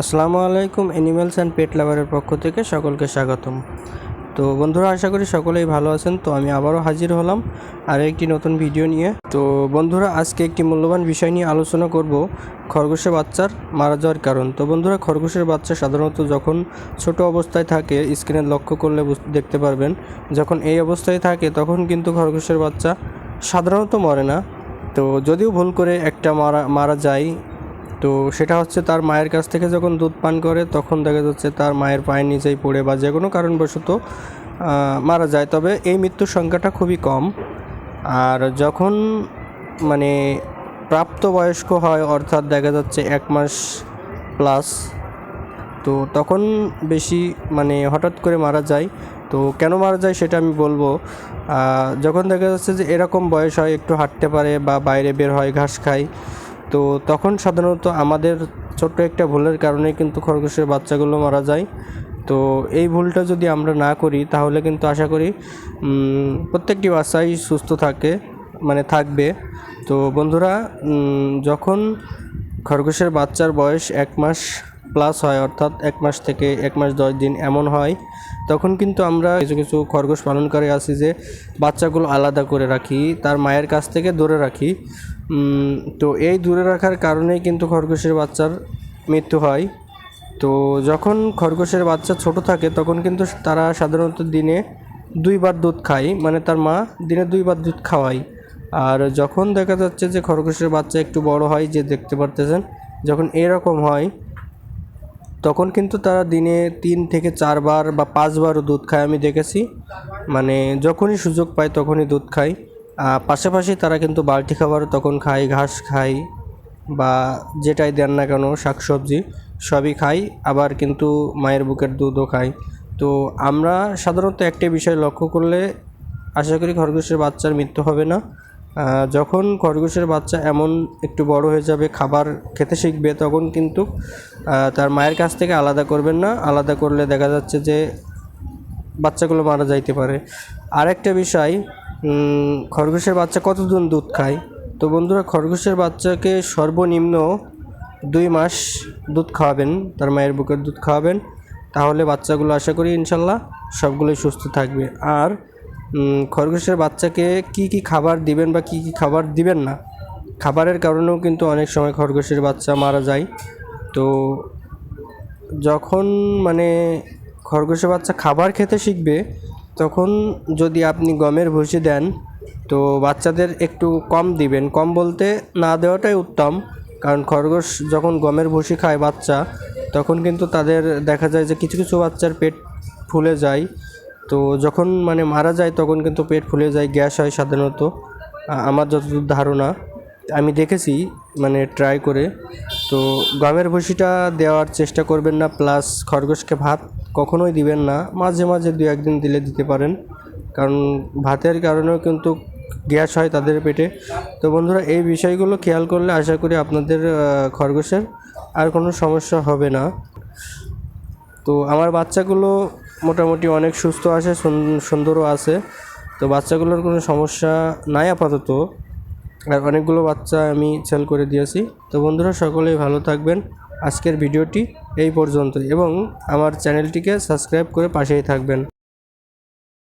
আসসালামু আলাইকুম animals and পেট লাভারের পক্ষ থেকে সকলকে স্বাগতম। তো বন্ধুরা, আশা করি সকলেই ভালো আছেন। তো আমি আবারও হাজির হলাম আর একটি নতুন ভিডিও নিয়ে। তো বন্ধুরা, আজকে একটি মূল্যবান বিষয় নিয়ে আলোচনা করব খরগোশের বাচ্চার মারা যাওয়ার কারণ। তো বন্ধুরা, খরগোশের বাচ্চা সাধারণত যখন ছোট অবস্থায় থাকে স্ক্রিনে লক্ষ্য করলে দেখতে পারবেন, যখন এই অবস্থায় থাকে, তখন কিন্তু খরগোশের বাচ্চা সাধারণত মরে না। তো যদিও ভুল করে একটা মারা মারা যায় তো সেটা হচ্ছে তার মায়ের কাছ থেকে যখন দুধ পান করে, তখন দেখা যাচ্ছে তার মায়ের পায়ের নিচেই পড়ে বা যে কোনো কারণবশত মারা যায়। তবে এই মৃত্যুর সংখ্যাটা খুবই কম। আর যখন মানে প্রাপ্তবয়স্ক হয়, অর্থাৎ দেখা যাচ্ছে এক মাস প্লাস তো তখন বেশি মানে হঠাৎ করে মারা যায়। তো কেন মারা যায় সেটা আমি বলব যখন দেখা যাচ্ছে যে এরকম বয়স হয়, একটু হাঁটতে পারে বা বাইরে বের হয়, ঘাস খায় তো তখন সাধারণত আমাদের ছোট্ট একটা ভুলের কারণে কিন্তু খরগোশের বাচ্চাগুলো মারা যায়। তো এই ভুলটা যদি আমরা না করি, তাহলে কিন্তু আশা করি প্রত্যেকটি বাচ্চাই সুস্থ থাকে মানে থাকবে। তো বন্ধুরা যখন খরগোশের বাচ্চার বয়স এক মাস প্লাস হয়, অর্থাৎ এক মাস থেকে এক মাস দশ দিন এমন হয়, তখন কিন্তু আমরা কিছু কিছু খরগোশ পালনকারী আছি যে বাচ্চাগুলো আলাদা করে রাখি, তার মায়ের কাছ থেকে দূরে রাখি। তো এই দূরে রাখার কারণেই কিন্তু খরগোশের বাচ্চার মৃত্যু হয়। তো যখন খরগোশের বাচ্চা ছোট থাকে, তখন কিন্তু তারা সাধারণত দিনে দুইবার দুধ খায়। মানে তার মা দিনে দুইবার দুধ খাওয়ায়। আর যখন দেখা যাচ্ছে যে খরগোশের বাচ্চা একটু বড় হয়, যে দেখতে পারতেছেন, যখন এরকম হয়, তখন কিন্তু তারা দিনে তিন থেকে চারবার বা পাঁচবারও দুধ খায়। আমি দেখেছি। মানে যখনই সুযোগ পায়, তখনই দুধ খায়। পাশাপাশি তারা কিন্তু বালতি খাবারও তখন খায়, ঘাস খায় বা যেটাই দেন না কেন, শাকসবজি সবই খায়, আবার কিন্তু মায়ের বুকের দুধও খায়। তো আমরা সাধারণত একটি বিষয় লক্ষ্য করলে আশা করি খরগোশের বাচ্চার মৃত্যু হবে না। যখন খরগোশের বাচ্চা এমন একটু বড় হয়ে যাবে, খাবার খেতে শিখবে, তখন কিন্তু তার মায়ের কাছ থেকে আলাদা করবেন না। আলাদা করলে দেখা যাচ্ছে যে বাচ্চাগুলো মারা যাইতে পারে। আরেকটা বিষয় খরগোশের বাচ্চা কতদিন দুধ খায়? তো বন্ধুরা, খরগোশের বাচ্চাকে সর্বনিম্ন দুই মাস দুধ খাওয়াবেন, তার মায়ের বুকের দুধ খাওয়াবেন। তাহলে বাচ্চাগুলো আশা করি ইনশাল্লাহ সবগুলোই সুস্থ থাকবে। আর খরগোশের বাচ্চাকে কি কি খাবার দিবেন বা কি কি খাবার দিবেন না? খাবারের কারণেও কিন্তু অনেক সময় খরগোশের বাচ্চা মারা যায়। তো যখন মানে খরগোশের বাচ্চা খাবার খেতে শিখবে তখন যদি আপনি গমের ভুসি দেন, তো বাচ্চাদের একটু কম দিবেন। কম বলতে না দেওয়াটাই উত্তম, কারণ খরগোশ যখন গমের ভুসি খায় বাচ্চা, তখন কিন্তু তাদের দেখা যায় যে কিছু কিছু বাচ্চার পেট ফুলে যায়। তো যখন মানে মারা যায়, তখন কিন্তু পেট ফুলে যায়, গ্যাস হয় সাধারণত। আমার যতদূর ধারণা, আমি দেখেছি মানে ট্রাই করে। তো গমের ভুসিটা দেওয়ার চেষ্টা করবেন না, প্লাস খরগোশকে ভাত কখনোই দিবেন না। মাঝে মাঝে দু একদিন দিলে দিতে পারেন। কারণ ভাতের কারণেও কিন্তু গ্যাস হয় তাদের পেটে। তো বন্ধুরা, এই বিষয়গুলো খেয়াল করলে আশা করি আপনাদের খরগোশের আর কোনো সমস্যা হবে না। তো আমার বাচ্চাগুলো মোটামুটি অনেক সুস্থ আছে, সুন- সুন্দরও আছে। তো বাচ্চাগুলোর কোনো সমস্যা নাই আপাতত। আর অনেকগুলো বাচ্চা আমি সেল করে দিয়েছি। তো বন্ধুরা, সকলেই ভালো থাকবেন। আজকের ভিডিওটি এই পর্যন্তই এবং আমার চ্যানেলটিকে সাবস্ক্রাইব করে পাশেই থাকবেন।